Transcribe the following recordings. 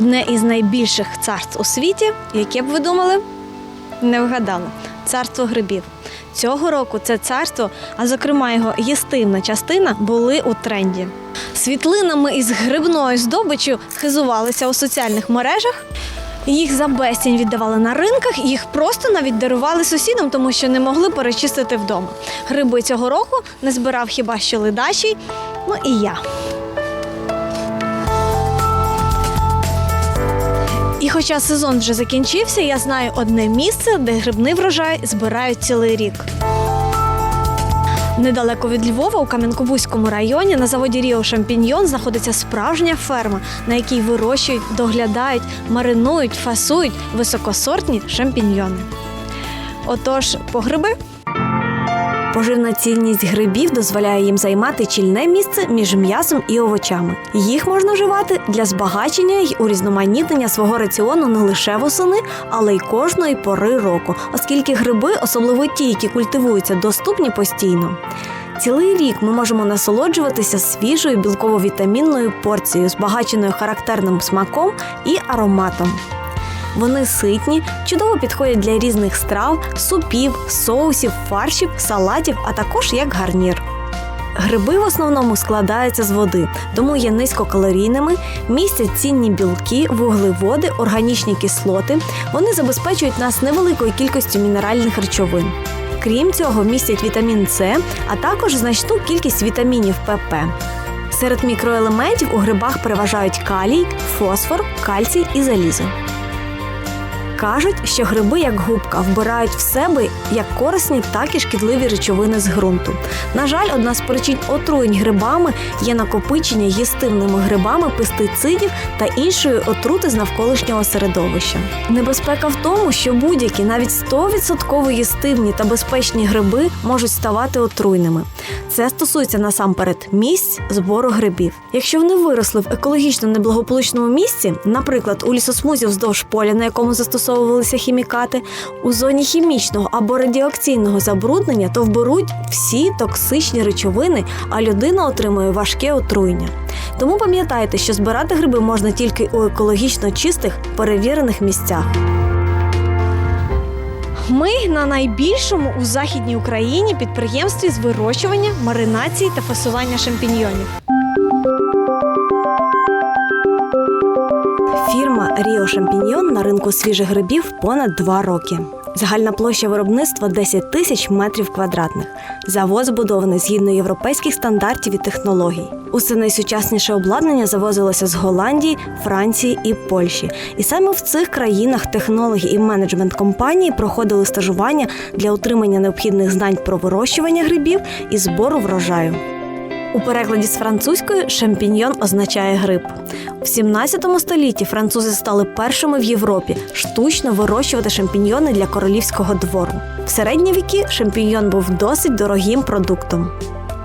одне із найбільших царств у світі, яке б ви думали? Не вгадали. Царство грибів. Цього року це царство, а зокрема його їстивна частина, були у тренді. Світлинами із грибною здобиччю хизувалися у соціальних мережах. Їх за безцінь віддавали на ринках, їх просто навіть дарували сусідам, тому що не могли перечистити вдома. Гриби цього року не збирав хіба що ледачий, ну і я. Хоча сезон вже закінчився, я знаю одне місце, де грибний врожай збирають цілий рік. Недалеко від Львова, у Кам'янкобузькому районі, на заводі Ріо Шампіньйон знаходиться справжня ферма, на якій вирощують, доглядають, маринують, фасують високосортні шампіньйони. Отож, по гриби. Поживна цінність грибів дозволяє їм займати чільне місце між м'ясом і овочами. Їх можна вживати для збагачення й урізноманітнення свого раціону не лише восени, але й кожної пори року, оскільки гриби, особливо ті, які культивуються, доступні постійно. Цілий рік ми можемо насолоджуватися свіжою білково-вітамінною порцією, збагаченою характерним смаком і ароматом. Вони ситні, чудово підходять для різних страв, супів, соусів, фаршів, салатів, а також як гарнір. Гриби в основному складаються з води, тому є низькокалорійними, містять цінні білки, вуглеводи, органічні кислоти. Вони забезпечують нас невеликою кількістю мінеральних речовин. Крім цього, містять вітамін С, а також значну кількість вітамінів ПП. Серед мікроелементів у грибах переважають калій, фосфор, кальцій і залізо. Кажуть, що гриби, як губка, вбирають в себе як корисні, так і шкідливі речовини з ґрунту. На жаль, одна з причин отруєнь грибами є накопичення їстивними грибами пестицидів та іншої отрути з навколишнього середовища. Небезпека в тому, що будь-які навіть 100% їстивні та безпечні гриби можуть ставати отруйними. Це стосується насамперед місць збору грибів. Якщо вони виросли в екологічно неблагополучному місці, наприклад, у лісосмузі вздовж поля, на якому застосовувалися хімікати, у зоні хімічного або радіоакційного забруднення, то вберуть всі токсичні речовини, а людина отримує важке отруєння. Тому пам'ятайте, що збирати гриби можна тільки у екологічно чистих перевірених місцях. Ми на найбільшому у західній Україні підприємстві з вирощування, маринації та фасування шампіньйонів. Ріо Шампіньйон на ринку свіжих грибів понад два роки. Загальна площа виробництва 10 тисяч метрів квадратних. Завод збудований згідно європейських стандартів і технологій. Усе найсучасніше обладнання завозилося з Голландії, Франції і Польщі. І саме в цих країнах технологи і менеджмент компанії проходили стажування для отримання необхідних знань про вирощування грибів і збору врожаю. У перекладі з французької шампіньйон означає гриб. В 17 столітті французи стали першими в Європі штучно вирощувати шампіньйони для королівського двору. В середні віки шампіньйон був досить дорогим продуктом.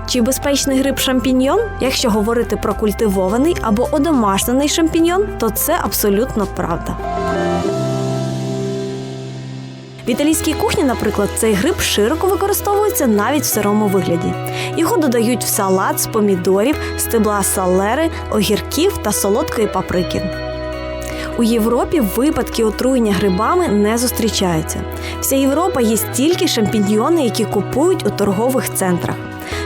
Чи безпечний гриб шампіньйон? Якщо говорити про культивований або одомашнений шампіньйон, то це абсолютно правда. В італійській кухні, наприклад, цей гриб широко використовується навіть в сирому вигляді. Його додають в салат з помідорів, стебла салери, огірків та солодкої паприки. У Європі випадки отруєння грибами не зустрічаються. Вся Європа їсть тільки шампіньйони, які купують у торгових центрах.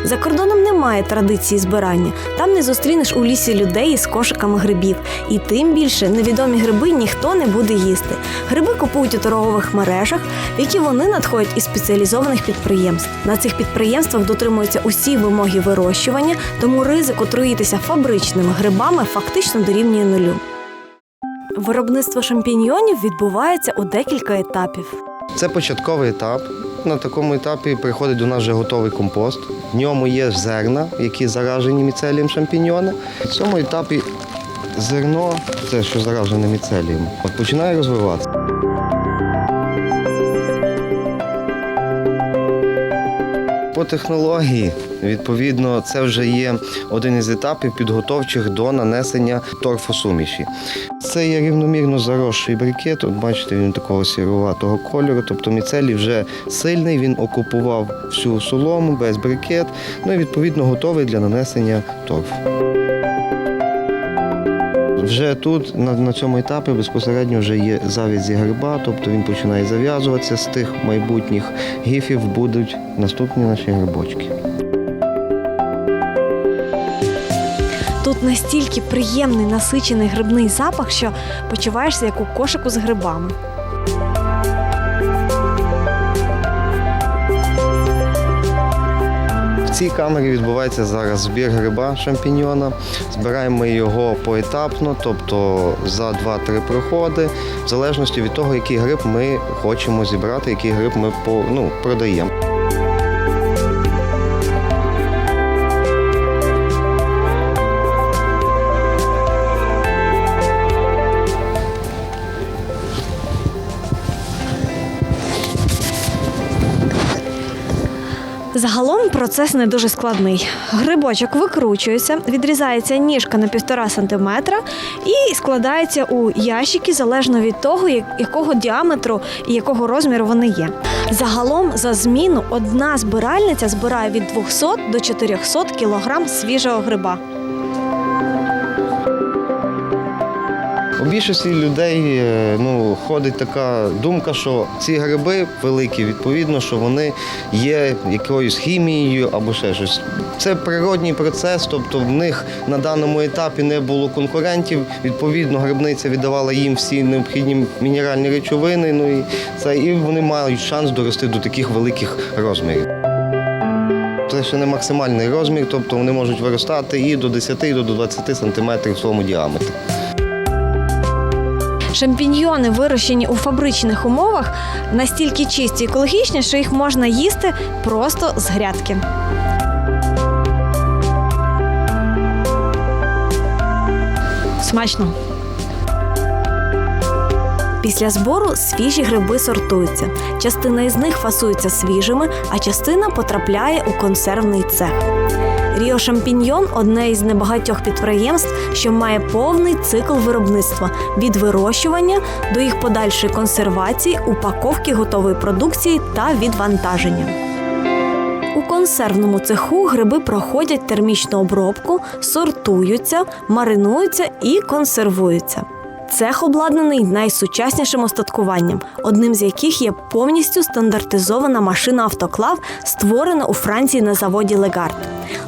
За кордоном немає традиції збирання. Там не зустрінеш у лісі людей із кошиками грибів. І тим більше невідомі гриби ніхто не буде їсти. Гриби купують у торгових мережах, в які вони надходять із спеціалізованих підприємств. На цих підприємствах дотримуються усі вимоги вирощування, тому ризик отруїтися фабричними грибами фактично дорівнює нулю. Виробництво шампіньйонів відбувається у декілька етапів. Це початковий етап. На такому етапі приходить до нас вже готовий компост. В ньому є зерна, які заражені міцелієм шампіньйони. В цьому етапі зерно, це що заражене міцелієм, починає розвиватися. По технології, відповідно, це вже є один із етапів підготовчих до нанесення торфосуміші. Це є рівномірно заросший брикет. От бачите, він такого сіруватого кольору. Тобто міцелій вже сильний, він окупував всю солому без брикет, ну і відповідно готовий для нанесення торфу. Вже тут, на, на цьому етапі, безпосередньо вже є завязі гриба, тобто він починає зав'язуватися. З тих майбутніх гіфів будуть наступні наші грибочки. Тут настільки приємний насичений грибний запах, що почуваєшся як у кошику з грибами. Цій камері відбувається зараз збір гриба шампіньйона. Збираємо його поетапно, тобто за 2-3 проходи, в залежності від того, який гриб ми хочемо зібрати, який гриб ми ну, продаємо. Загалом процес не дуже складний. Грибочок викручується, відрізається ніжка на півтора сантиметра і складається у ящики залежно від того, якого діаметру і якого розміру вони є. Загалом за зміну одна збиральниця збирає від 200 до 400 кілограм свіжого гриба. У більшості людей е, ну, ходить така думка, що ці гриби великі, відповідно, що вони є якоюсь хімією або ще щось. Це природній процес, тобто в них на даному етапі не було конкурентів. Відповідно, грибниця віддавала їм всі необхідні мінеральні речовини. Ну і це і вони мають шанс дорости до таких великих розмірів. Це ще не максимальний розмір, тобто вони можуть виростати і до 10, і до 20 сантиметрів в своєму діаметрі. Шампіньйони, вирощені у фабричних умовах, настільки чисті і екологічні, що їх можна їсти просто з грядки. Смачно. Після збору свіжі гриби сортуються. Частина із них фасується свіжими, а частина потрапляє у консервний цех. Ріо Шампіньйон одне із небагатьох підприємств, що має повний цикл виробництва від вирощування до їх подальшої консервації, упаковки готової продукції та відвантаження. У консервному цеху гриби проходять термічну обробку, сортуються, маринуються і консервуються. Цех обладнаний найсучаснішим остаткуванням, одним з яких є повністю стандартизована машина автоклав, створена у Франції на заводі Легард.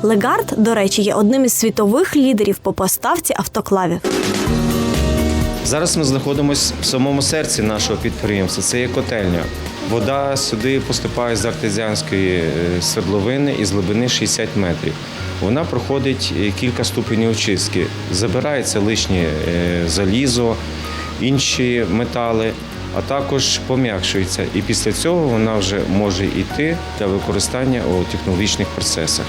Легард, до речі, є одним із світових лідерів по поставці автоклавів. Зараз ми знаходимося в самому серці нашого підприємства. Це є котельня. Вода сюди поступає з артезіанської е, свердловини із глибини 60 метрів. Вона проходить е, кілька ступенів очистки. Забирається лишнє е, залізо, інші метали, а також пом'якшується. І після цього вона вже може йти для використання у технологічних процесах.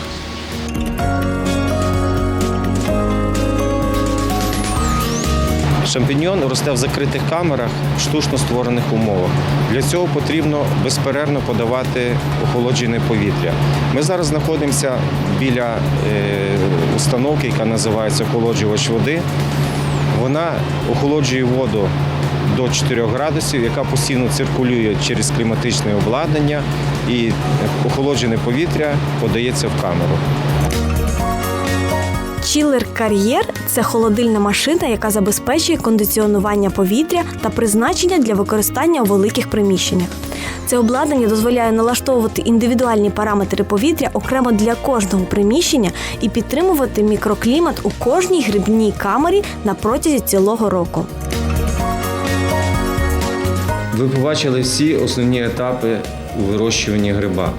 Шампіньйон росте в закритих камерах в штучно створених умовах. Для цього потрібно безперервно подавати охолоджене повітря. Ми зараз знаходимося біля е, установки, яка називається охолоджувач води. Вона охолоджує воду до 4 градусів, яка постійно циркулює через кліматичне обладнання, і охолоджене повітря подається в камеру. Чілер кар'єр це холодильна машина, яка забезпечує кондиціонування повітря та призначення для використання у великих приміщеннях. Це обладнання дозволяє налаштовувати індивідуальні параметри повітря окремо для кожного приміщення і підтримувати мікроклімат у кожній грибній камері на протязі цілого року. Ви побачили всі основні етапи у вирощуванні гриба.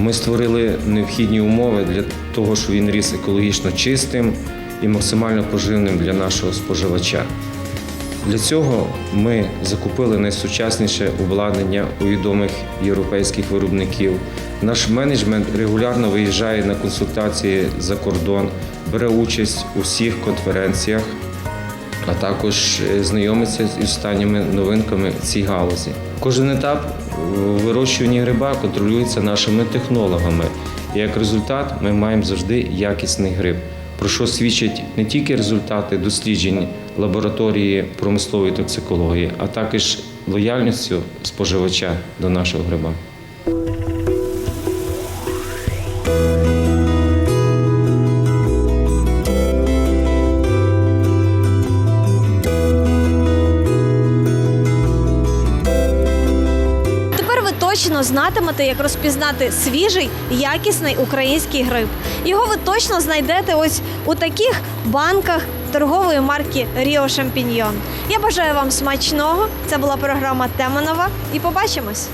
Ми створили необхідні умови для того, щоб він ріс екологічно чистим і максимально поживним для нашого споживача. Для цього ми закупили найсучасніше обладнання у відомих європейських виробників. Наш менеджмент регулярно виїжджає на консультації за кордон, бере участь у всіх конференціях, а також е, знайомиться з останніми новинками в цій галузі. Кожен етап у вирощуванні гриба контролюється нашими технологами. І як результат ми маємо завжди якісний гриб, про що свідчать не тільки результати досліджень лабораторії промислової токсикології, а також лояльністю споживача до нашого гриба. Точно знатимете, як розпізнати свіжий, якісний український гриб. Його ви точно знайдете ось у таких банках торгової марки Ріо Шампіньйон. Я бажаю вам смачного. Це була програма Теманова і побачимось.